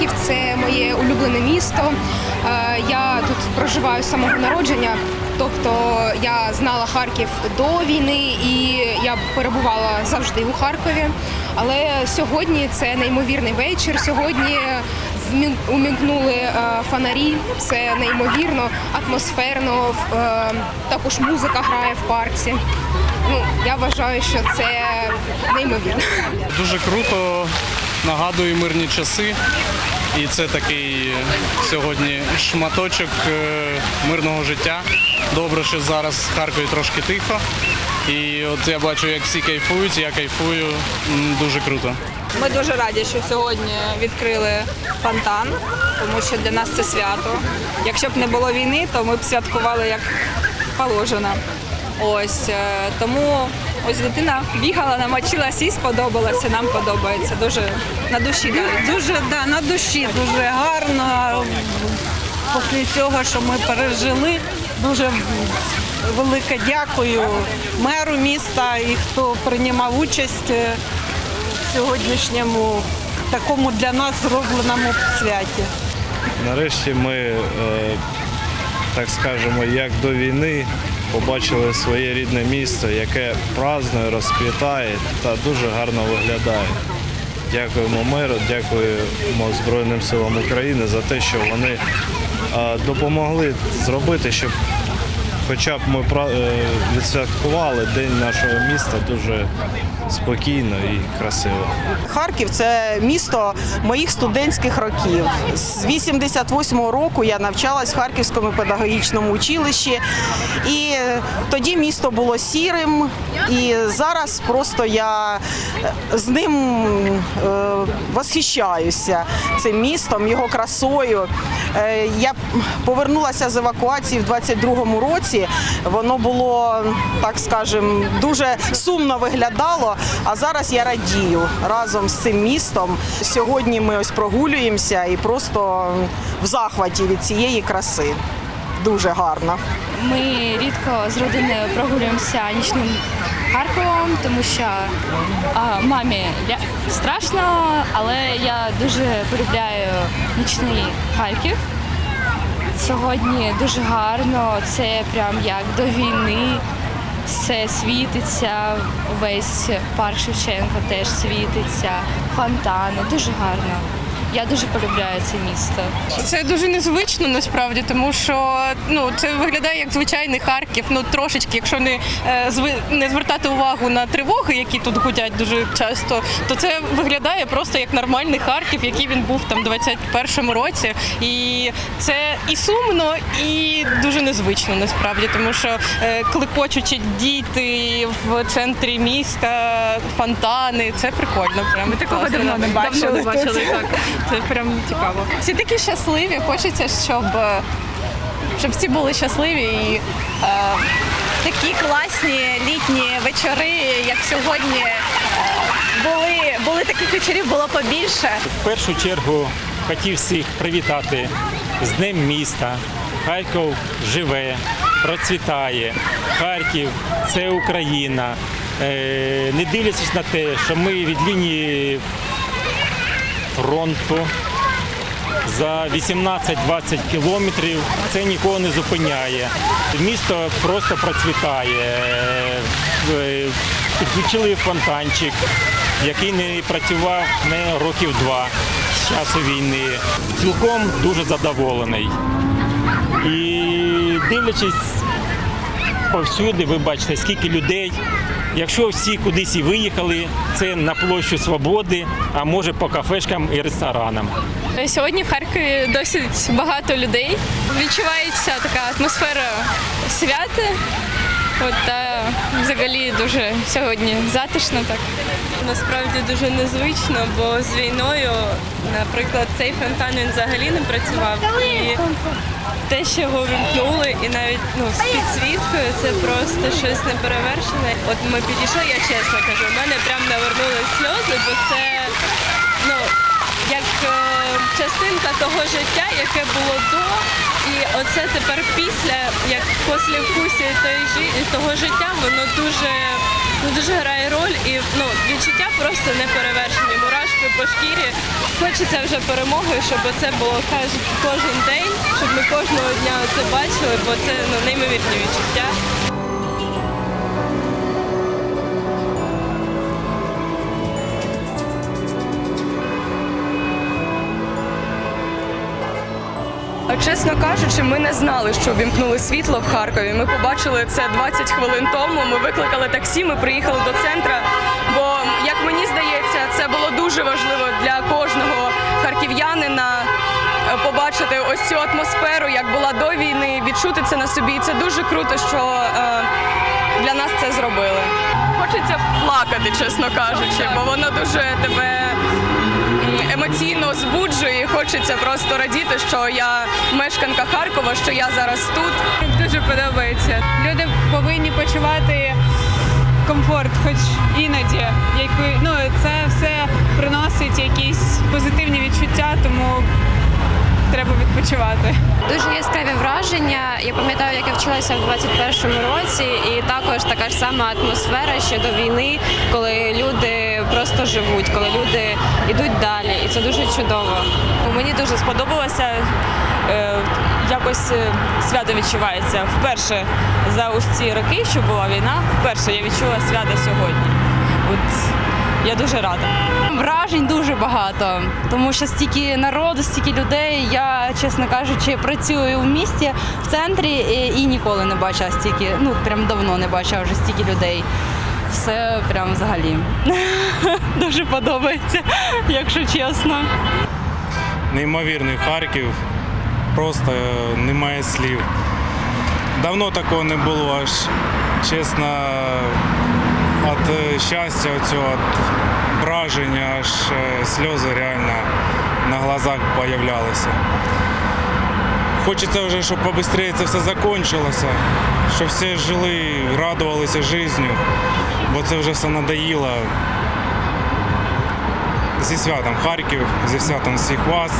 Харків це моє улюблене місто. Е, Я тут проживаю з самого народження. Тобто я знала Харків до війни і я перебувала завжди у Харкові. Але сьогодні це неймовірний вечір. Сьогодні умікнули е, фонарі. Це неймовірно, атмосферно. е, Також музика грає в парці. Ну я вважаю, що це неймовірно. Дуже круто, нагадує мирні часи. І це такий сьогодні шматочок е, мирного життя. Добре, що зараз в Харкові трошки тихо. І от я бачу, як всі кайфують, я кайфую. Дуже круто. Ми дуже раді, що сьогодні відкрили фонтан, тому що для нас це свято. Якщо б не було війни, то ми б святкували як положено. Ось е, тому ось дитина бігала, намочилась і сподобалося. Нам подобається. Дуже на душі. Дуже да, на душі, дуже гарно. Після цього, що ми пережили, дуже велике дякую меру міста і хто приймав участь е, в сьогоднішньому такому для нас зробленому святі. Нарешті ми, е, так скажемо, як до війни побачили своє рідне місто, яке празднує, розквітає та дуже гарно виглядає. Дякуємо миру, дякуємо Збройним силам України за те, що вони допомогли зробити, щоб хоча б ми е, відсвяткували День нашого міста дуже спокійно і красиво. Харків це місто моїх студентських років. З 88-го року я навчалась в Харківському педагогічному училищі, і тоді місто було сірим. І зараз просто я з ним е, восхищаюся цим містом, його красою. Е, Я повернулася з евакуації в 22-му році. Воно було, так скажем, дуже сумно виглядало. А зараз я радію разом з цим містом. Сьогодні ми ось прогулюємося і просто в захваті від цієї краси. Дуже гарно. Ми рідко з родиною прогулюємося нічним Харковом, тому що а, мамі страшно, але я дуже полюбляю нічний Харків. Сьогодні дуже гарно, це прям як до війни. Все світиться, весь парк Шевченко теж світиться, фонтани, дуже гарно. Я дуже полюбляю це місто. Це дуже незвично насправді, тому що ну це виглядає як звичайний Харків. Ну трошечки, якщо не е, не звертати увагу на тривоги, які тут гудять дуже часто, то це виглядає просто як нормальний Харків, який він був там в 21-му році. І це і сумно, і дуже незвично насправді, тому що е, кликочучі діти в центрі міста, фонтани, це прикольно. Прям ми такого давно не бачили Давно не бачили так. Це прям цікаво. Всі такі щасливі. Хочеться, щоб, е, щоб всі були щасливі і е, такі класні літні вечори, як сьогодні. е, Були, були таких вечорів, було побільше. В першу чергу хотів всіх привітати з Днем міста. Харків живе, процвітає. Харків це Україна. Е, Не дивлячись на те, що ми від лінії фронту за 18-20 кілометрів це нікого не зупиняє. Місто просто процвітає. Е, Підключили фонтанчик, який не працював не років два з часу війни. Цілком дуже задоволений. І дивлячись повсюди, ви бачите, скільки людей. Якщо всі кудись і виїхали, це на площу Свободи, а може по кафешкам і ресторанам. Сьогодні в Харкові досить багато людей. Відчувається така атмосфера свята. От, та взагалі дуже сьогодні затишно так. Насправді дуже незвично, бо з війною, наприклад, цей фонтан він взагалі не працював. І те, що його вимкнули, і навіть ну, з підсвіткою, це просто щось неперевершене. От ми підійшли, я чесно кажу, у мене прям навернули сльози, бо це ну, як е, частинка того життя, яке було до, і оце тепер після, як після вкусі того життя, воно дуже, дуже грає роль і ну, відчуття просто неперевершені. Мурашки по шкірі. Хочеться вже перемоги, щоб це було кожен день, щоб ми кожного дня це бачили, бо це ну, неймовірні відчуття. Чесно кажучи, ми не знали, що вімкнули світло в Харкові. Ми побачили це 20 хвилин тому. Ми викликали таксі, ми приїхали до центра. Бо, як мені здається, це було дуже важливо для кожного харків'янина е, побачити ось цю атмосферу, як була до війни, відчути це на собі. І Це дуже круто, що е, для нас це зробили. Хочеться плакати, чесно кажучи, бо воно дуже тебе емоційно збуджує. і Хочеться просто радіти, що я мешканка Харкова, що я зараз тут. Дуже подобається. Люди повинні почувати комфорт, хоч іноді. Який- ну, це все приносить якісь позитивні відчуття, тому треба відпочивати. Дуже яскраві враження. Я пам'ятаю, як я вчилася в 21-му році, і також така ж сама атмосфера ще до війни, коли люди просто живуть, коли люди йдуть далі, і це дуже чудово. Мені дуже сподобалося. е, Якось е, свято відчувається. Вперше за ці роки, що була війна, вперше я відчула свято сьогодні. От я дуже рада. Вражень дуже багато, тому що стільки народу, стільки людей. Я, чесно кажучи, працюю в місті в центрі і, і ніколи не бачила стільки. Ну прям давно не бачила вже стільки людей. Все прям взагалі дуже подобається, якщо чесно. Неймовірний Харків, просто е, немає слів. Давно такого не було, аж чесно, від щастя, цього, від враження, аж е, сльози реально на глазах появлялися. Хочеться вже, щоб побыстрее це все закінчилося, щоб всі жили, радувалися життю, бо це вже все надоїло. Зі святом Харків, зі святом всіх вас.